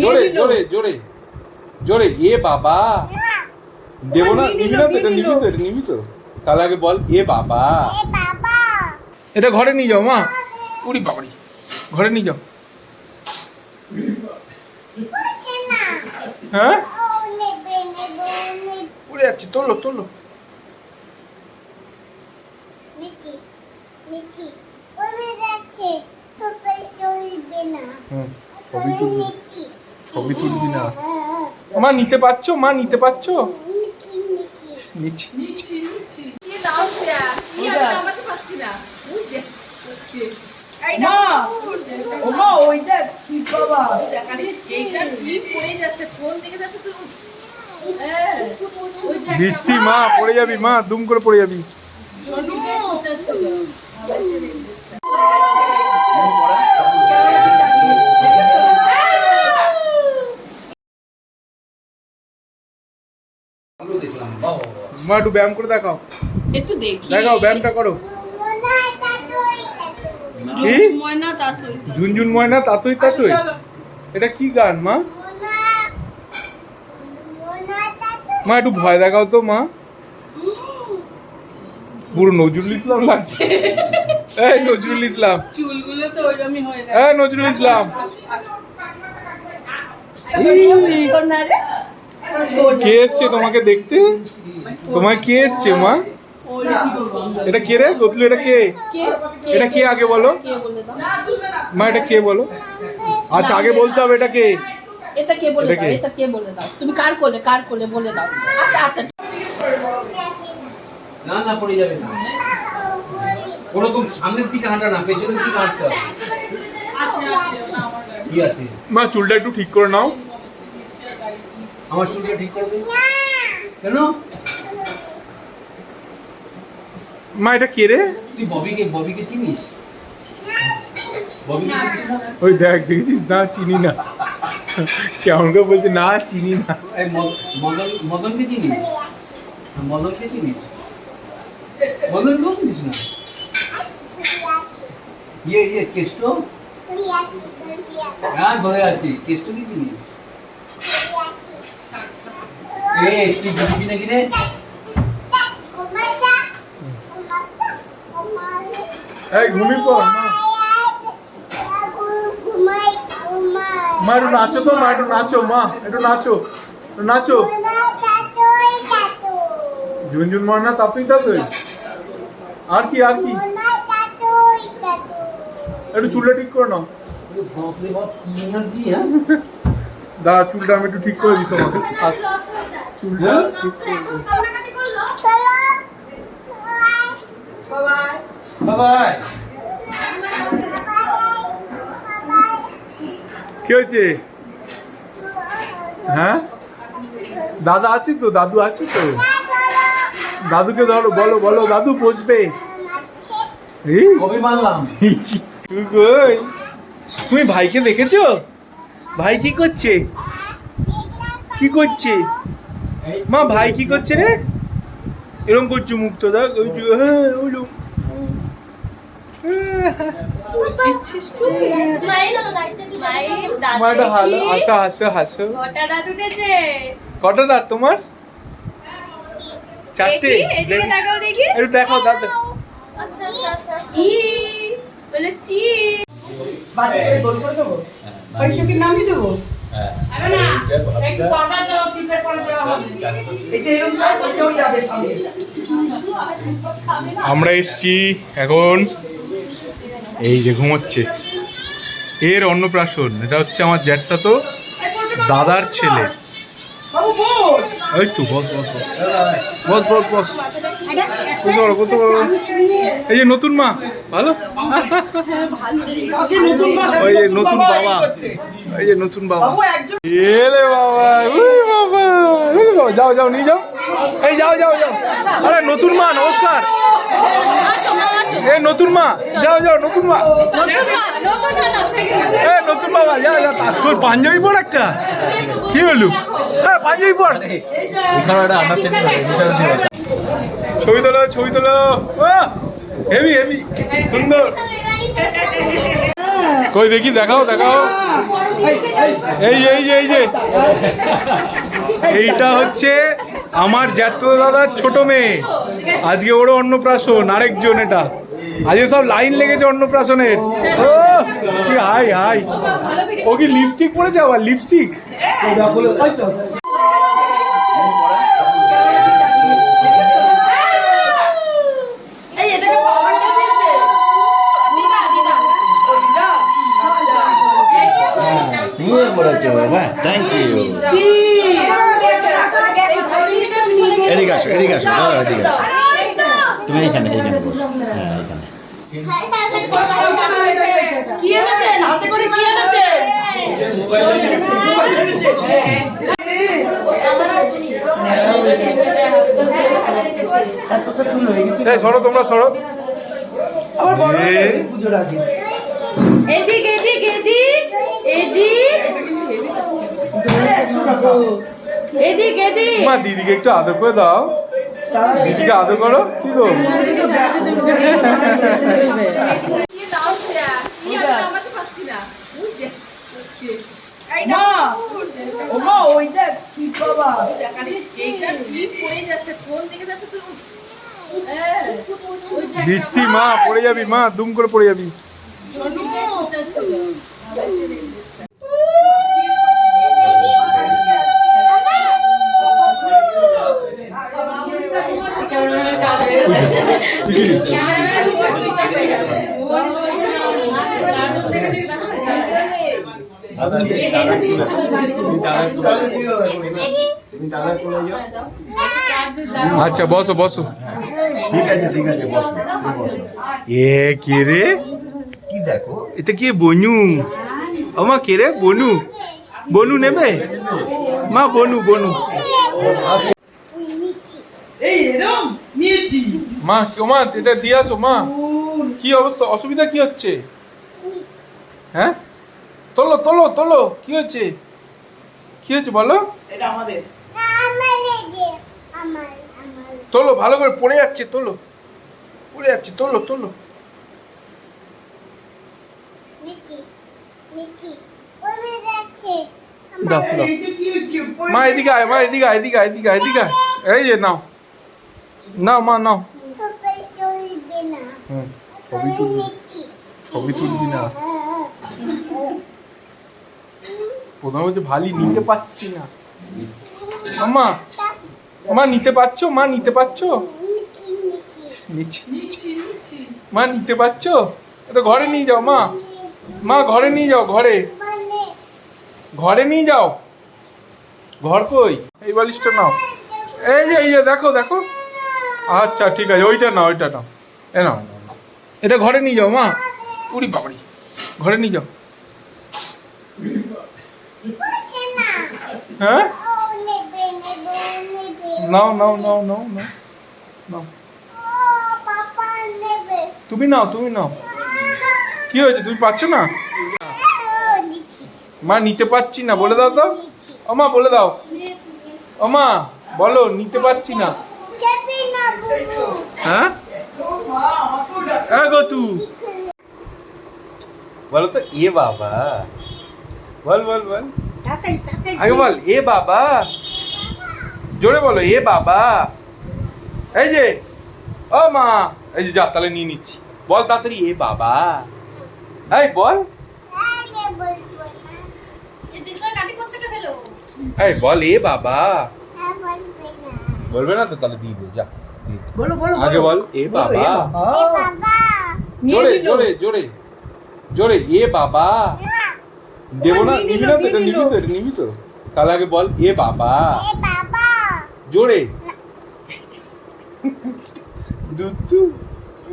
জোরে জোরে জোরে জোরে। এ বাবা। দেবো না নিবি না তো এটা নিবি তো এটা নিবি তো। তাহলে আগে বল এ বাবা। এটা ঘরে নিয়ে যাও মা। উড়ি বাবারি। ঘরে নিয়ে যাও। হ্যাঁ? উড়ে যাচ্ছে তোলো তোলো। ছবি তুলবি ছবি তুলবি না। মা নিতে পারছ? মা নিতে পারছ? নিচ্ছি বৃষ্টি মা পড়ে যাবি মা দুম করে পড়ে যাবি। মা একটু ব্যায়াম করে দেখাও। একটু দেখি। দেখাও ব্যায়ামটা করো। ঝুনঝুন ময়না তাতই তাতই। এটা কি গান মা? মা একটু ভয় দেখাও তো মা। পুরো নজরুল ইসলাম লাগছে। এই নজরুল ইসলাম। চুলগুলো তো ওইরকমই হয়ে যায় এই নজরুল ইসলাম। কে এসছে তোমাকে দেখতে? তোমার কে এসছে মা? এটা কে রে? গতলু এটা কে? এটা কে আগে বলো? কে বলে দাও মা এটা কে বলো? আচ্ছা আগে বলতে হবে এটা কে? এটা কে বলে দাও এটা কে বলে দাও? তুমি কার কোলে কার কোলে বলে দাও? আচ্ছা আচ্ছা। না না পড়ে যাবে না। ওরকম সামনের দিকে হাঁটা না পেছনের দিকে হাঁটতে হবে। কি মা চুলটা একটু ঠিক করে নাও। আমার চুলটা ঠিক করে দিন। কেন? মা এটা কে রে? তুই ববিকে ববিকে চিনিস? ওই দেখ দেখেছিস না চিনি না। কেমন করে বলছে না চিনি না। মদন মদনকে চিনিস? মদনকে চিনিস? মদন কেউ চিনিস না? ইয়ে ইয়ে কেষ্ট? হ্যাঁ ধরে আছি। কেষ্ট কি চিনিস? এ তুই বুঝবি নাকি রে? এই ঘুমি পড় মা। মা একটু নাচো তো মা একটু নাচো মা একটু নাচো নাচো। ঝুনঝুন ময়না তাতুই তাতুই। আর কি আর কি? একটু চুলটা ঠিক করে নাও। হ্যাঁ? দাদা চুলটা আমি একটু ঠিক করে দিই তোমাকে। বাবাই কি হয়েছে? হ্যাঁ? দাদা আছে তো, দাদু আছে তো। দাদুকে ধরো, বলো বলো, দাদু বসবে? তুমি ভাইকে দেখেছ? ভাই কি করছে? কি করছে? মা ভাই কি করছে রে? এরকম করছে মুখ তো দেখ ওই যে, হ্যাঁ, ওই যে, দিচ্ছিস তুই মা একটা হালো হাসো হাসো হাসো। কটা দাঁত তোমার? চারটে। দেখি, দেখি। একটু দেখাও দাঁত আচ্ছা আচ্ছা আচ্ছা চি বলে চি। বাড়ি করে গোল করে দেবো? বাড়িতে কি নামিয়ে দেবো? আমরা এসছি এখন এই যে ঘুমোচ্ছে। এর অন্নপ্রাশন, এটা হচ্ছে আমার জ্যাঠটা তো দাদার ছেলে। ওই তো, বস বস বস। বস বস বস। বসে বসে এই যে নতুন মা, ভালো? ওই যে নতুন বাবা, এই যে নতুন বাবা। এলে বাবা, উই বাবা বাবা, যাও যাও, নিয়ে যাও। এই যাও যাও যাও। আরে, নতুন মা, নমস্কার। এই নতুন মা যাও যাও নতুন মা। এ নতুন বাবা যা যা তা- তোর পাঞ্জাবি পর একটা। কি হলো? হ্যাঁ পাঞ্জাবি পর। ছবি তোলো ছবি তোলো। হেভি হেভি সুন্দর। কই দেখি দেখাও দেখাও। এই এই যে এই যে। এইটা হচ্ছে আমার জ্যাঠতো দাদার ছোট মেয়ে। আজকে ওরও অন্নপ্রাশন আরেকজন এটা। আজকে সব লাইন লেগেছে অন্নপ্রাশনের। ও কি হাই হাই। ও কি লিপস্টিক পরেছে আবার? লিপস্টিক থ্যাংক ইউ এদিকে আসো এদিকে আসো এদিকে আসো। তুমি এইখানে এইখানে বসো। হ্যাঁ এইখানে কি এনেছেন? হাতে করে কি এনেছেন? এতটা চুল হয়ে গেছে এই সরো তোমরা সরো। আবার বড় এ। যাবে পুজোর আগে। এদিক এদিক এদিক এদিক। এদিক এদিক। মা দিদিকে একটু আদর করে দাও। দিদিকে আদর করো। কি গো? বৃষ্টি মা পড়ে যাবি মা দুম করে পড়ে যাবি। আচ্ছা বসো বসো। ঠিক আছে ঠিক আছে বসো এ, কে রে? কি দেখো এটা কি বনু? মা কে রে, বনু? বনু নেবে? মা, বনু বনু। এই এরম মা ও মা এটা দিয়ে আসো, মা। কি অবস্থা? অসুবিধা কি হচ্ছে? হ্যাঁ? তোলো তোলো তোলো। কি হচ্ছে কি হচ্ছে বলো? এটা আমাদের। তোলো ভালো করে পড়ে যাচ্ছে তোলো। পড়ে যাচ্ছে তোলো তোলো। দাও দাও। এই যে কি হচ্ছে মা এদিকে আয় মা এদিকে আয় এদিকে আয় এদিকে আয় এদিকে আয়। এই যে নাও। নাও মা নাও। হুম ছবি তুলবি। ছবি তুলবি না। প্রথমে হচ্ছে ভালি নিতে পারছি না। মা মা নিতে পারছ? মা নিতে পারছ? মা নিতে পারছ? এটা ঘরে নিয়ে যাও, মা। মা, ঘরে নিয়ে যাও, ঘরে। ঘরে নিয়ে যাও। ঘর কই? এই বালিশটা নাও। এই যে এই যে, দেখো দেখো। আচ্ছা ঠিক আছে, ওইটা নাও ওইটা নাও। এ নাও। এটা ঘরে নিয়ে যাও, মা। উড়ি বাবাড়ি ঘরে নিয়ে যাও। হ্যাঁ? নাও নাও নাও নাও নাও নাও। তুমি নাও তুমি নাও। কি হয়েছে তুমি পাচ্ছ না? মা নিতে পারছি না বলে দাও তো। ও মা বলে দাও। ও মা বলো নিতে পারছি না। হ্যাঁ? হ্যাঁ গো তু। বলো তো এ বাবা। বল বল বল। তাড়াতাড়ি তাড়াতাড়ি আগে বল এ বাবা। জোরে বলো এ বাবা। এই যে ও মা এই যে যা তাহলে নিয়ে নিচ্ছি। বল তাড়াতাড়ি এ বাবা। এই বল। এই পেল? এই বল এ বাবা। বলবে না তো তাহলে দিয়ে দে যা। বলো বলো আগে বল এ বাবা। জোরে জোরে জোরে। জোরে এ বাবা। দেবো না নিবি না তো এটা নিবি তো এটা নিবি তো। তাহলে আগে বল এ বাবা। জোরে। দুধ